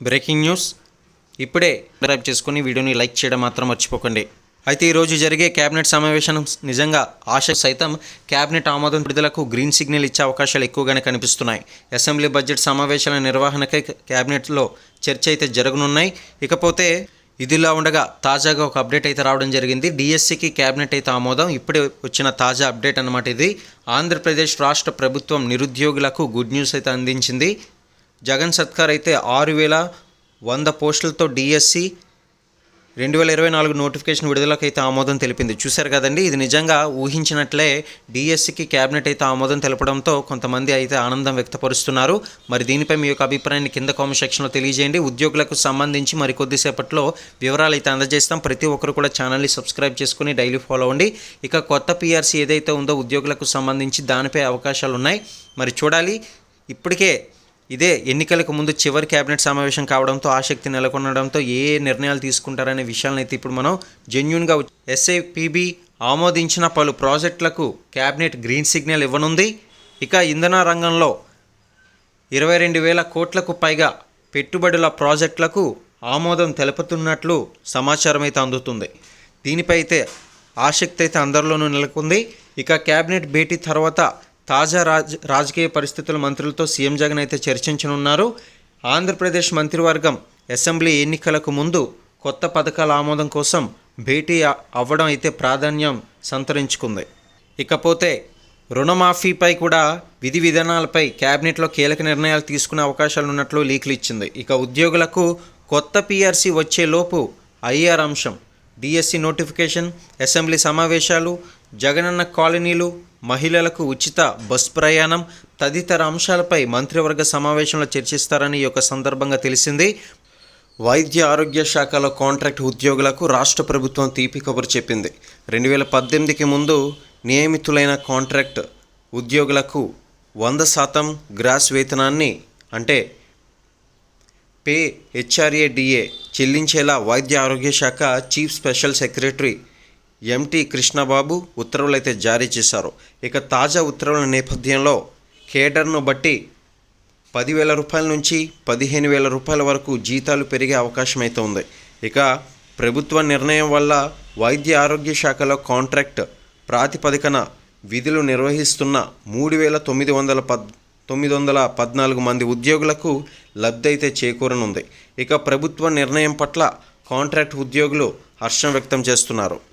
Breaking news. ఇప్పుడే subscribe చేసుకుని వీడియోని లైక్ చేయడం మాత్రం మర్చిపోకండి. అయితే ఈరోజు జరిగే కేబినెట్ సమావేశం నిజంగా ఆశ సైతం కేబినెట్ ఆమోదం విడుదలకు గ్రీన్ సిగ్నల్ ఇచ్చే అవకాశాలు ఎక్కువగానే కనిపిస్తున్నాయి. అసెంబ్లీ బడ్జెట్ సమావేశాల నిర్వహణకై కేబినెట్లో చర్చ అయితే జరగనున్నాయి. ఇకపోతే ఇదిలా ఉండగా తాజాగా ఒక అప్డేట్ అయితే రావడం జరిగింది. డిఎస్సికి కేబినెట్ అయితే ఆమోదం. ఇప్పుడే వచ్చిన తాజా అప్డేట్ అనమాట ఇది. ఆంధ్రప్రదేశ్ రాష్ట్ర ప్రభుత్వం నిరుద్యోగులకు గుడ్ న్యూస్ అయితే అందించింది. జగన్ సత్కార్ అయితే ఆరు వేల వంద పోస్టులతో డిఎస్సి రెండు వేల ఇరవై నాలుగు నోటిఫికేషన్ విడుదలకైతే ఆమోదం తెలిపింది. చూశారు కదండి ఇది నిజంగా ఊహించినట్లే డిఎస్సికి క్యాబినెట్ అయితే ఆమోదం తెలపడంతో కొంతమంది అయితే ఆనందం వ్యక్తపరుస్తున్నారు. మరి దీనిపై మీ యొక్క అభిప్రాయాన్ని కింద కామెంట్ సెక్షన్లో తెలియజేయండి. ఉద్యోగులకు సంబంధించి మరి కొద్దిసేపట్లో వివరాలు అయితే అందజేస్తాం. ప్రతి ఒక్కరు కూడా ఛానల్ని సబ్స్క్రైబ్ చేసుకుని డైలీ ఫాలో అవ్వండి. ఇక కొత్త పిఆర్సీ ఏదైతే ఉందో ఉద్యోగులకు సంబంధించి దానిపై అవకాశాలు ఉన్నాయి మరి చూడాలి ఇప్పటికే ఇదే ఎన్నికలకు ముందు చివరి కేబినెట్ సమావేశం కావడంతో ఆసక్తి నెలకొనడంతో ఏ ఏ నిర్ణయాలు తీసుకుంటారనే విషయాలను అయితే ఇప్పుడు మనం జెన్యున్గా ఎస్ఏపిబి ఆమోదించిన పలు ప్రాజెక్టులకు కేబినెట్ గ్రీన్ సిగ్నల్ ఇవ్వనుంది. ఇక ఇంధన రంగంలో ఇరవై రెండు వేల కోట్లకు పైగా పెట్టుబడుల ప్రాజెక్టులకు ఆమోదం తెలుపుతున్నట్లు సమాచారం అయితే అందుతుంది. దీనిపై అయితే ఆసక్తి అయితే అందరిలోనూ నెలకొంది. ఇక కేబినెట్ భేటీ తర్వాత తాజా రాజ రాజకీయ పరిస్థితుల మంత్రులతో సీఎం జగన్ అయితే చర్చించనున్నారు. ఆంధ్రప్రదేశ్ మంత్రివర్గం అసెంబ్లీ ఎన్నికలకు ముందు కొత్త పథకాల ఆమోదం కోసం భేటీ అవ్వడం అయితే ప్రాధాన్యం సంతరించుకుంది. ఇకపోతే రుణమాఫీపై కూడా విధి విధానాలపై కేబినెట్లో కీలక నిర్ణయాలు తీసుకునే అవకాశాలు ఉన్నట్లు లీకులు ఇచ్చింది. ఇక ఉద్యోగులకు కొత్త పీఆర్సీ వచ్చేలోపు ఐఆర్ అంశం. డిఎస్సి నోటిఫికేషన్ అసెంబ్లీ సమావేశాలు జగనన్న కాలనీలు మహిళలకు ఉచిత బస్ ప్రయాణం తదితర అంశాలపై మంత్రివర్గ సమావేశంలో చర్చిస్తారని ఈ యొక్క సందర్భంగా తెలిసింది. వైద్య ఆరోగ్య శాఖలో కాంట్రాక్ట్ ఉద్యోగులకు రాష్ట్ర ప్రభుత్వం తీపి కబురు చెప్పింది. రెండు వేల పద్దెనిమిదికి ముందు నియమితులైన కాంట్రాక్ట్ ఉద్యోగులకు వంద శాతం గ్రాస్ వేతనాన్ని అంటే పే హెచ్ఆర్ఏడిఏ చెల్లించేలా వైద్య ఆరోగ్య శాఖ chief special secretary M T Krishnababu ఉత్తర్వులు అయితే జారీ చేశారు. ఇక తాజా ఉత్తర్వుల నేపథ్యంలో కేడర్ను బట్టి పదివేల రూపాయల నుంచి పదిహేను వేల రూపాయల వరకు జీతాలు పెరిగే అవకాశం అయితే ఉంది. ఇక ప్రభుత్వ నిర్ణయం వల్ల వైద్య ఆరోగ్య శాఖలో కాంట్రాక్ట్ ప్రాతిపదికన విధులు నిర్వహిస్తున్న మూడు వేల తొమ్మిది వందల పద్ తొమ్మిది వందల పద్నాలుగు మంది ఉద్యోగులకు లబ్ధి అయితే చేకూరనుంది. ఇక ప్రభుత్వ నిర్ణయం పట్ల కాంట్రాక్ట్ ఉద్యోగులు హర్షం వ్యక్తం చేస్తున్నారు.